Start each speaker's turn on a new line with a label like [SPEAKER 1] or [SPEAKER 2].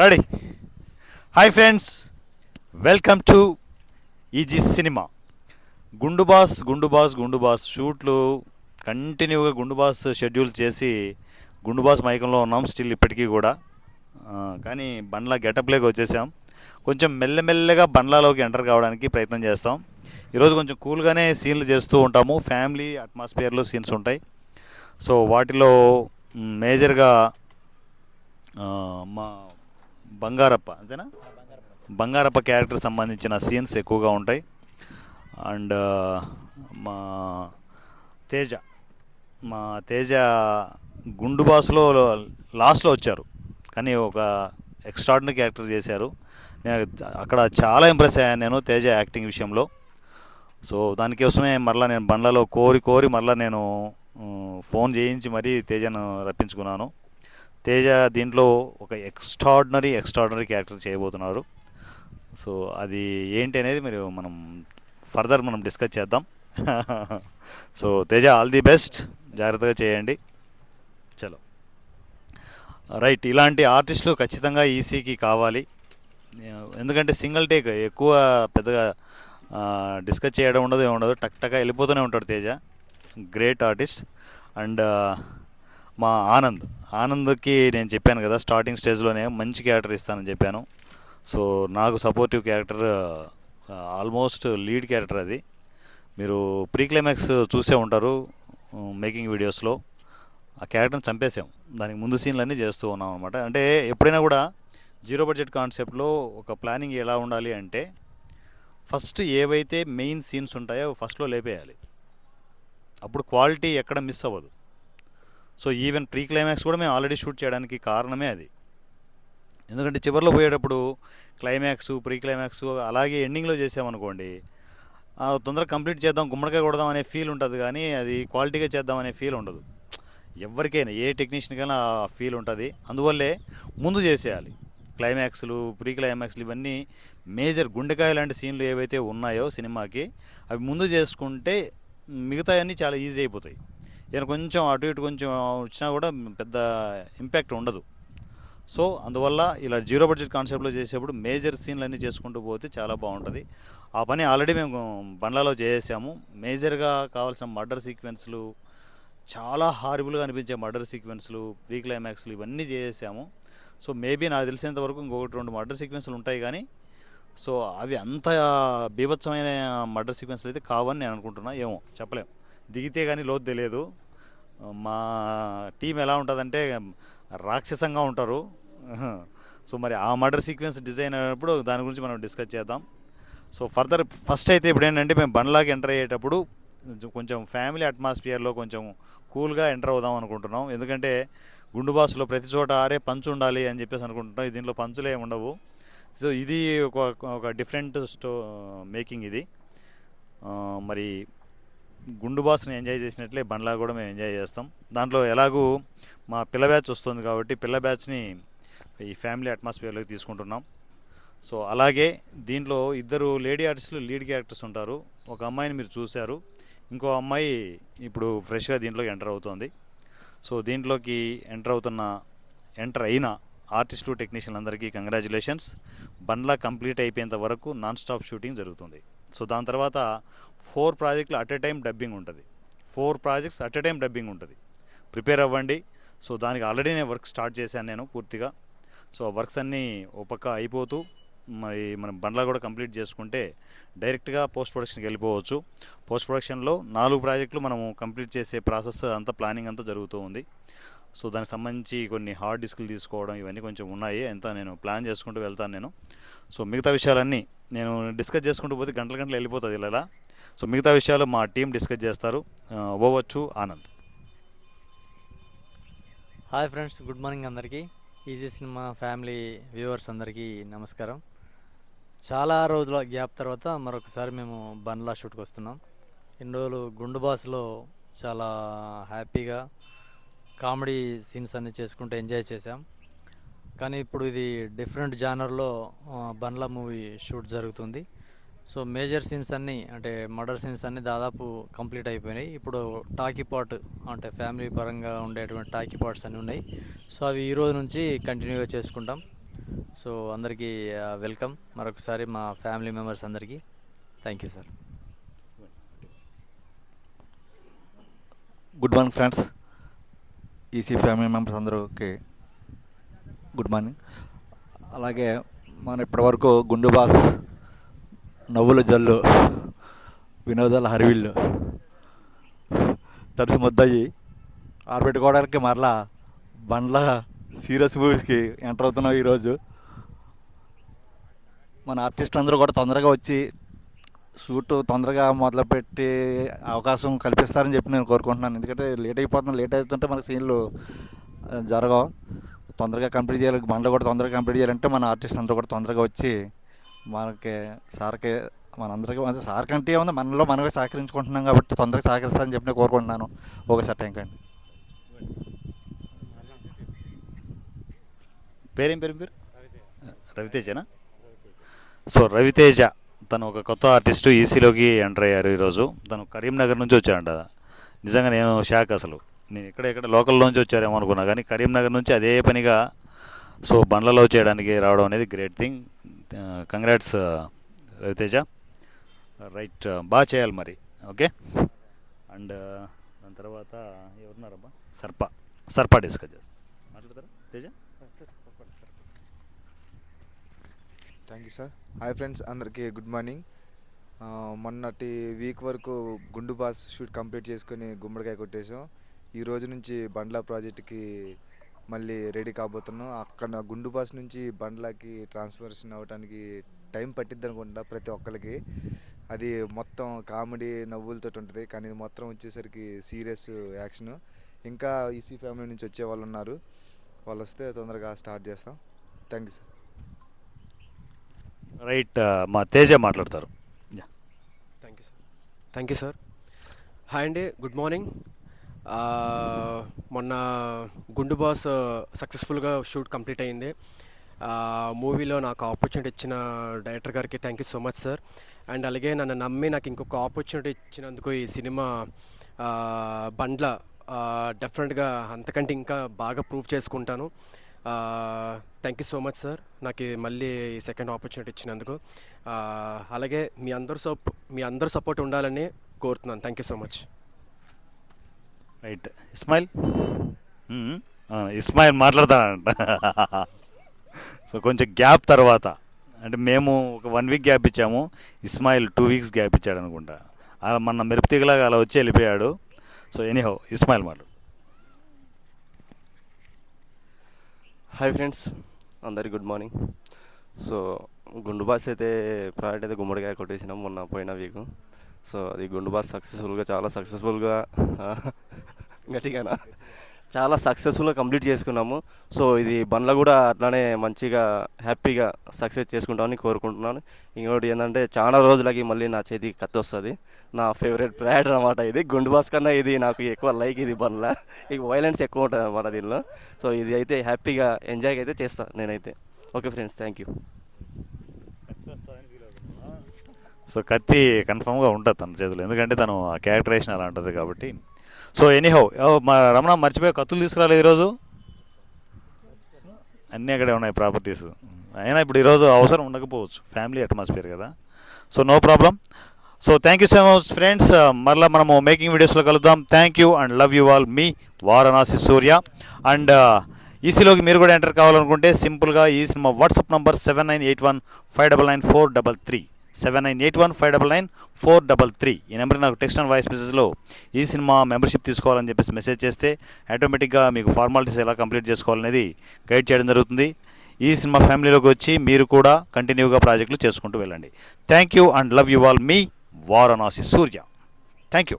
[SPEAKER 1] Ready hi friends welcome to easy cinema Gundu boss Gundu boss Gundu boss షూట్లు కంటిన్యూగా గుండు boss schedule చేసి గుండు boss మైకంలో ఉన్నాం స్టిల్ ఇప్పటికీ కూడా. కానీ బండ్ల గెటప్లోకి వచ్చేసాం. కొంచెం మెల్లమెల్లగా బండ్లలోకి ఎంటర్ కావడానికి ప్రయత్నం చేస్తాం. ఈరోజు కొంచెం కూల్గానే సీన్లు చేస్తూ ఉంటాము. ఫ్యామిలీ అట్మాస్ఫియర్లో సీన్స్ ఉంటాయి. సో వాటిలో మేజర్గా మా బంగారప్ప అంతేనా? బంగారప్ప క్యారెక్టర్ సంబంధించిన సీన్స్ ఎక్కువగా ఉంటాయి. అండ్ uh, మా తేజ మా తేజ గుండు బాస్లో లాస్ట్లో వచ్చారు. కానీ ఒక ఎక్స్ట్రాడినరీ క్యారెక్టర్ చేశారు. నేను అక్కడ చాలా ఇంప్రెస్ అయ్యాను నేను తేజ యాక్టింగ్ విషయంలో. సో దానికోసమే మరలా నేను బండ్లలో కోరి కోరి మరలా నేను uh, ఫోన్ చేయించి మరీ తేజను రప్పించుకున్నాను. తేజ దీంట్లో ఒక ఎక్స్ట్రాడినరీ ఎక్స్ట్రాడినరీ క్యారెక్టర్ చేయబోతున్నారు. సో అది ఏంటి అనేది మీరు మనం ఫర్దర్ మనం డిస్కస్ చేద్దాం. So Teja all the best జాగ్రత్తగా చేయండి. చలో. రైట్ ఇలాంటి ఆర్టిస్టులు ఖచ్చితంగా ఈసీకి కావాలి. ఎందుకంటే సింగిల్ టేక్ ఎక్కువ పెద్దగా డిస్కస్ చేయడం ఉండదు ఏమి ఉండదు. టక్ టక్ వెళ్ళిపోతూనే ఉంటాడు తేజ. గ్రేట్ ఆర్టిస్ట్ అండ్ మా ఆనంద్. ఆనంద్కి నేను చెప్పాను కదా స్టార్టింగ్ స్టేజ్లోనే మంచి క్యారెక్టర్ ఇస్తానని చెప్పాను. సో నాకు supportive character almost lead character అది. మీరు ప్రీ క్లైమాక్స్ చూసే ఉంటారు మేకింగ్ వీడియోస్లో ఆ క్యారెక్టర్ని చంపేసాం దానికి ముందు సీన్లన్నీ చేస్తూ ఉన్నాం అనమాట అంటే ఎప్పుడైనా కూడా జీరో బడ్జెట్ కాన్సెప్ట్లో ఒక ప్లానింగ్ ఎలా ఉండాలి అంటే ఫస్ట్ ఏవైతే మెయిన్ సీన్స్ ఉంటాయో ఫస్ట్లో లేపేయాలి. అప్పుడు క్వాలిటీ ఎక్కడ మిస్ అవ్వదు. సో ఈవెన్ ప్రీ క్లైమాక్స్ కూడా మేము ఆల్రెడీ షూట్ చేయడానికి కారణమే అది. ఎందుకంటే చివరిలో పోయేటప్పుడు క్లైమాక్స్ ప్రీ క్లైమాక్స్ అలాగే ఎండింగ్లో చేసామనుకోండి తొందరగా కంప్లీట్ చేద్దాం గుమ్మడికాయ కొడదాం అనే ఫీల్ ఉంటుంది కానీ అది క్వాలిటీగా చేద్దాం అనే ఫీల్ ఉండదు. ఎవరికైనా ఏ టెక్నీషియన్కైనా ఆ ఫీల్ ఉంటుంది. అందువల్లే ముందు చేసేయాలి. క్లైమాక్స్లు ప్రీ క్లైమాక్స్లు ఇవన్నీ మేజర్ గుండెకాయ లాంటి సీన్లు ఏవైతే ఉన్నాయో సినిమాకి అవి ముందు చేసుకుంటే మిగతాయన్నీ చాలా ఈజీ అయిపోతాయి. నేను కొంచెం అటు ఇటు కొంచెం వచ్చినా కూడా పెద్ద ఇంపాక్ట్ ఉండదు. సో అందువల్ల ఇలా జీరో బడ్జెట్ కాన్సెప్ట్లో చేసేప్పుడు మేజర్ సీన్లు అన్నీ చేసుకుంటూ పోతే చాలా బాగుంటుంది. ఆ పని ఆల్రెడీ మేము బండ్లలో చేసేసాము. మేజర్గా కావాల్సిన మర్డర్ సీక్వెన్స్లు చాలా హారిబుల్గా అనిపించే మర్డర్ సీక్వెన్స్లు ప్రీ క్లైమాక్స్లు ఇవన్నీ చేసేసాము. సో మేబీ నాకు తెలిసినంత వరకు ఇంకొకటి రెండు మర్డర్ సీక్వెన్స్లు ఉంటాయి కానీ సో అవి అంత బీభత్సమైన మర్డర్ సీక్వెన్స్లు అయితే కావని నేను అనుకుంటున్నా. ఏమో చెప్పలేం. దిగితే కానీ లోతు తెలియదు. మా టీం ఎలా ఉంటుందంటే రాక్షసంగా ఉంటారు. సో మరి ఆ మర్డర్ సీక్వెన్స్ డిజైన్ అయినప్పుడు దాని గురించి మనం డిస్కస్ చేద్దాం. సో ఫర్దర్ ఫస్ట్ అయితే ఇప్పుడు ఏంటంటే మేము బండ్లాకి ఎంటర్ అయ్యేటప్పుడు కొంచెం ఫ్యామిలీ అట్మాస్ఫియర్లో కొంచెం కూల్గా ఎంటర్ అవుదాం అనుకుంటున్నాం. ఎందుకంటే గుండు బాసులో ప్రతి చోట ఆరే పంచు ఉండాలి అని చెప్పేసి అనుకుంటున్నాం. దీంట్లో పంచులే ఉండవు. సో ఇది ఒక ఒక డిఫరెంట్ స్టో మేకింగ్ ఇది. మరి గుండు బాస్ని ఎంజాయ్ చేసినట్లే బండ్లా కూడా మేము ఎంజాయ్ చేస్తాం. దాంట్లో ఎలాగూ మా పిల్ల బ్యాచ్ వస్తుంది కాబట్టి పిల్ల బ్యాచ్ని ఈ ఫ్యామిలీ అట్మాస్ఫియర్లోకి తీసుకుంటున్నాం. సో అలాగే దీంట్లో ఇద్దరు లేడీ ఆర్టిస్టులు లీడ్ క్యారెక్టర్స్ ఉంటారు. ఒక అమ్మాయిని మీరు చూశారు. ఇంకో అమ్మాయి ఇప్పుడు ఫ్రెష్గా దీంట్లోకి ఎంటర్ అవుతోంది. సో దీంట్లోకి ఎంటర్ అవుతున్న ఎంటర్ అయిన ఆర్టిస్టు టెక్నీషియన్ అందరికీ కంగ్రాచులేషన్స్. బండ్లా కంప్లీట్ అయిపోయేంత వరకు నాన్ స్టాప్ షూటింగ్ జరుగుతుంది. సో దాని తర్వాత ఫోర్ ప్రాజెక్టులు అట్ ఎ టైం డబ్బింగ్ ఉంటుంది. Four projects at a time dubbing ఉంటుంది. ప్రిపేర్ అవ్వండి. సో దానికి ఆల్రెడీ నేను వర్క్ స్టార్ట్ చేశాను నేను పూర్తిగా. సో ఆ వర్క్స్ అన్నీ ఓ పక్క అయిపోతూ మరి మనం బండ్లా కూడా కంప్లీట్ చేసుకుంటే డైరెక్ట్గా పోస్ట్ ప్రొడక్షన్కి వెళ్ళిపోవచ్చు. పోస్ట్ ప్రొడక్షన్లో నాలుగు ప్రాజెక్టులు మనము కంప్లీట్ చేసే ప్రాసెస్ అంతా ప్లానింగ్ అంతా జరుగుతూ ఉంది. సో దానికి సంబంధించి కొన్ని హార్డ్ డిస్క్లు తీసుకోవడం ఇవన్నీ కొంచెం ఉన్నాయి. ఎంత నేను ప్లాన్ చేసుకుంటూ వెళ్తాను నేను. సో మిగతా విషయాలన్నీ నేను డిస్కస్ చేసుకుంటూ పోతే గంటల గంటలు వెళ్ళిపోతుంది ఇలా సో మిగతా విషయాలు మా టీం డిస్కస్ చేస్తారు. Over to Anand.
[SPEAKER 2] Hi friends good morning అందరికీ. ఈజీ సినిమా ఫ్యామిలీ వ్యూవర్స్ అందరికీ నమస్కారం. చాలా రోజుల గ్యాప్ తర్వాత మరొకసారి మేము బండ్లా షూట్కి వస్తున్నాం. ఇన్ని రోజులు గుండు బాస్లో చాలా హ్యాపీగా కామెడీ సీన్స్ అన్ని చేసుకుంటూ ఎంజాయ్ చేసాం కానీ ఇప్పుడు ఇది డిఫరెంట్ జానర్లో బండ్ల మూవీ షూట్ జరుగుతుంది. సో మేజర్ సీన్స్ అన్నీ అంటే మర్డర్ సీన్స్ అన్నీ దాదాపు కంప్లీట్ అయిపోయినాయి. ఇప్పుడు టాకీ పాట్ అంటే ఫ్యామిలీ పరంగా ఉండేటువంటి టాకీ పార్ట్స్ అన్నీ ఉన్నాయి. సో అవి ఈ రోజు నుంచి కంటిన్యూగా చేసుకుంటాం. సో అందరికీ వెల్కమ్. మరొకసారి మా ఫ్యామిలీ మెంబర్స్ అందరికీ thank you sir.
[SPEAKER 3] Good morning friends. EC family members అందరికి గుడ్ మార్నింగ్. అలాగే మన ఇప్పటివరకు గుండు బాస్ నవ్వుల జల్లు వినోదాల హరివిల్లు తడిసి ముద్దయ్యి ఆరబెట్టుకోవడానికి మరలా బండ్ల సీరియస్ మూవీస్కి ఎంటర్ అవుతున్నాం ఈరోజు. మన ఆర్టిస్ట్ అందరూ కూడా తొందరగా వచ్చి షూట్ తొందరగా మొదలుపెట్టి అవకాశం కల్పిస్తారని చెప్పి నేను కోరుకుంటున్నాను. ఎందుకంటే లేట్ అయిపోతుంది లేట్ అవుతుంటే మన సీన్లు జరగవు. తొందరగా కంప్లీట్ చేయాలి మనలో కూడా తొందరగా కంప్లీట్ చేయాలంటే మన ఆర్టిస్ట్ అందరూ కూడా తొందరగా వచ్చి మనకి సార్కి మనందరికీ అంటే సార్ కంటే ఏముంది మనలో మనమే సహకరించుకుంటున్నాం కాబట్టి తొందరగా సహకరిస్తారని చెప్పి నేను కోరుకుంటున్నాను. ఒకసారి థ్యాంక్ అండి
[SPEAKER 1] పేరేం పేరు పేరు? రవితేజనా? సో రవితేజ. తను ఒక కొత్త ఆర్టిస్టు ఈసీలోకి ఎంటర్ అయ్యారు ఈరోజు. తను కరీంనగర్ నుంచి వచ్చాడంట. నిజంగా నేను షాక్ అసలు. నేను ఇక్కడ ఇక్కడ లోకల్లోంచి వచ్చారేమో అనుకున్నా కానీ కరీంనగర్ నుంచి అదే పనిగా సో బండ్లలో చేయడానికి రావడం అనేది great thing. Congrats Raviteja. Right బాగా చేయాలి మరి. ఓకే? అండ్ దాని తర్వాత ఎవరున్నారబ్బా? సర్ప. సర్ప డిస్కస్ చేస్తాం. మాట్లాడతారా? Teja?
[SPEAKER 4] Thank you sir hi friends అందరికీ గుడ్ మార్నింగ్ మొన్నటి వీక్ వరకు గుండు బాస్ షూట్ కంప్లీట్ చేసుకొని గుమ్మడికాయ కొట్టేసాం ఈ రోజు నుంచి బండ్ల ప్రాజెక్ట్కి మళ్ళీ రెడీ కాబోతున్నాం. అక్కడ గుండు బాస్ నుంచి బండ్లకి ట్రాన్స్ఫర్షన్ అవ్వడానికి టైం పట్టిద్ది అనుకుంటా ప్రతి ఒక్కరికి అది మొత్తం కామెడీ నవ్వులతో ఉంటుంది. కానీ ఇది మొత్తం వచ్చేసరికి సీరియస్ యాక్షన్ ఇంకా ఈసీ ఫ్యామిలీ నుంచి వచ్చే వాళ్ళు ఉన్నారు. వాళ్ళు వస్తే తొందరగా స్టార్ట్ చేస్తాం. థ్యాంక్ యూ సార్
[SPEAKER 1] రైట్ మా తేజ మాట్లాడతారు. Yeah.
[SPEAKER 5] Thank you sir thank you sir hi అండి గుడ్ మార్నింగ్ మొన్న గుండు బాస్ సక్సెస్ఫుల్గా షూట్ కంప్లీట్ అయింది. మూవీలో నాకు ఆపర్చునిటీ ఇచ్చిన డైరెక్టర్ గారికి thank you so much sir and అలాగే నన్ను నమ్మి నాకు ఇంకొక ఆపర్చునిటీ ఇచ్చినందుకు ఈ సినిమా బండ్ల డెఫినెట్గా అంతకంటే ఇంకా బాగా ప్రూవ్ చేసుకుంటాను. Thank you so much sir నాకు మళ్ళీ సెకండ్ ఆపర్చునిటీ ఇచ్చినందుకు. అలాగే మీ అందరు సప్ మీ అందరు సపోర్ట్ ఉండాలని కోరుతున్నాను. Thank you so much
[SPEAKER 1] right Ismail Ismail మాట్లాడతానంట so కొంచెం గ్యాప్ తర్వాత. అంటే మేము ఒక వన్ వీక్ గ్యాప్ ఇచ్చాము. ఇస్మాయిల్ టూ వీక్స్ గ్యాప్ ఇచ్చాడు అనుకుంటా అలా మన మెరుపుతీగలాగా అలా వచ్చి వెళ్ళిపోయాడు. సో ఎనీహో ఇస్మాయిల్ మాట్లాడు.
[SPEAKER 6] హాయ్ ఫ్రెండ్స్ అందరికి గుడ్ మార్నింగ్ సో గుండు బాస్ అయితే ప్రోడక్ట్ అయితే గుమ్మడికాయ కొట్టేసినాం మొన్న పోయిన వీక్ సో అది గుండు బాస్ సక్సెస్ఫుల్గా చాలా సక్సెస్ఫుల్గా గట్టిగానా? చాలా సక్సెస్ఫుల్గా కంప్లీట్ చేసుకున్నాము. సో ఇది బండ్ల కూడా అట్లానే మంచిగా హ్యాపీగా సక్సెస్ చేసుకుంటామని కోరుకుంటున్నాను. ఇంకోటి ఏంటంటే చాలా రోజులకి మళ్ళీ నా చేతికి కత్తి వస్తుంది. నా ఫేవరెట్ ప్లేయర్ అనమాట ఇది. గుండు బాస్ కన్నా ఇది నాకు ఎక్కువ లైక్ ఇది బండ్ల. ఇక వైలెన్స్ ఎక్కువ ఉంటుంది అనమాట దీనిలో. సో ఇది అయితే హ్యాపీగా ఎంజాయ్ అయితే చేస్తాను నేనైతే. Okay friends thank you
[SPEAKER 1] so కత్తి కన్ఫామ్గా ఉంటుంది తన చేతిలో. ఎందుకంటే తను ఆ క్యారెక్టరేషన్ అలా ఉంటుంది కాబట్టి. సో ఎనీహౌ మా రమణ మర్చిపోయి కత్తులు తీసుకురాలేదు ఈరోజు? అన్నీ అక్కడే ఉన్నాయి ప్రాపర్టీస్ అయినా ఇప్పుడు ఈరోజు అవసరం ఉండకపోవచ్చు. ఫ్యామిలీ అట్మాస్ఫియర్ కదా. So no problem so thank you so much friends మరలా మనము మేకింగ్ వీడియోస్లో కలుద్దాం. Thank you and love you all me Varanasi Surya. And ఈసీలోకి మీరు కూడా ఎంటర్ కావాలనుకుంటే సింపుల్గా ఈ cinema WhatsApp number seven nine eight one five double nine four double three seven nine eight one five double nine four double three ఈ number నాకు text and voice మెసేజ్లో ఈ సినిమా మెంబర్షిప్ తీసుకోవాలని చెప్పేసి మెసేజ్ చేస్తే ఆటోమేటిక్గా మీకు ఫార్మాలిటీస్ ఎలా కంప్లీట్ చేసుకోవాలనేది గైడ్ చేయడం జరుగుతుంది. ఈ సినిమా ఫ్యామిలీలోకి వచ్చి మీరు కూడా కంటిన్యూగా ప్రాజెక్టులు చేసుకుంటూ వెళ్ళండి. Thank you and love you all me Varanasi Surya. Thank you